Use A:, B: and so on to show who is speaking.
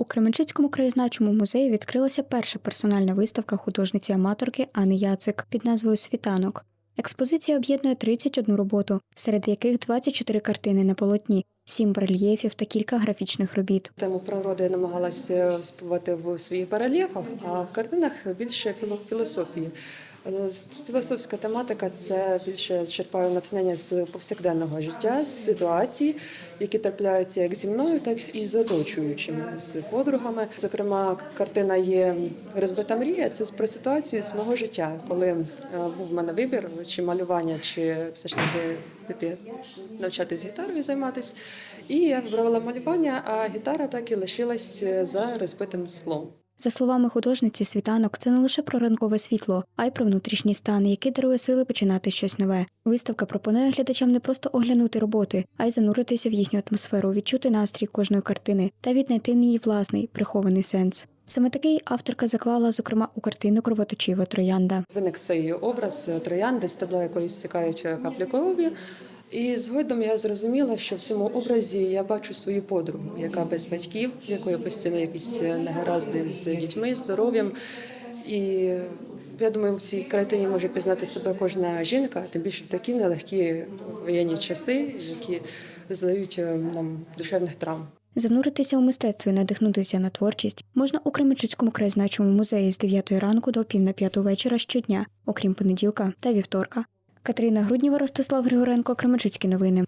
A: У Кременчуцькому краєзнавчому музеї відкрилася перша персональна виставка художниці-аматорки Ани Яцик під назвою Світанок. Експозиція об'єднує 31 роботу, серед яких 24 картини на полотні, 7 барельєфів та кілька графічних робіт.
B: Тему природи я намагалася співати в своїх барельєфах, а в картинах більше філо- філософії. Е, Філософська тематика це більше черпаю натхнення з повсякденного життя, з ситуацій, які трапляються як зі мною, так і з оточуючими, з подругами. Зокрема, картина є розбита мрія. Це про ситуацію з мого життя, коли е, був в мене вибір, чи малювання, чи все ж таки піти навчатись гітарою займатися. І я вибрала малювання, а гітара так і лишилась е, за розбитим склом.
A: За словами художниці, світанок це не лише про ранкове світло, а й про внутрішній стан, який дарує сили починати щось нове. Виставка пропонує глядачам не просто оглянути роботи, а й зануритися в їхню атмосферу, відчути настрій кожної картини та віднайти її власний прихований сенс. Саме такий авторка заклала, зокрема, у картину Кровоточива троянда.
B: Виник цей образ е, троянди, стебла якої стікають каплі крові. І згодом я зрозуміла, що в цьому образі я бачу свою подругу, яка без батьків, в якої постійно якісь е, негаразди з дітьми, здоров'ям. І я думаю, в цій картині може пізнати себе кожна жінка, тим більше в такі нелегкі воєнні часи, які задають е, нам душевних травм.
A: Зануритися у мистецтво і надихнутися на творчість можна у Кременчуцькому краєзнавчому музеї з 9 ранку до пів на п'яту вечора щодня, окрім понеділка та вівторка. Катерина Грудніва, Ростислав Григоренко, Кременчуцькі новини.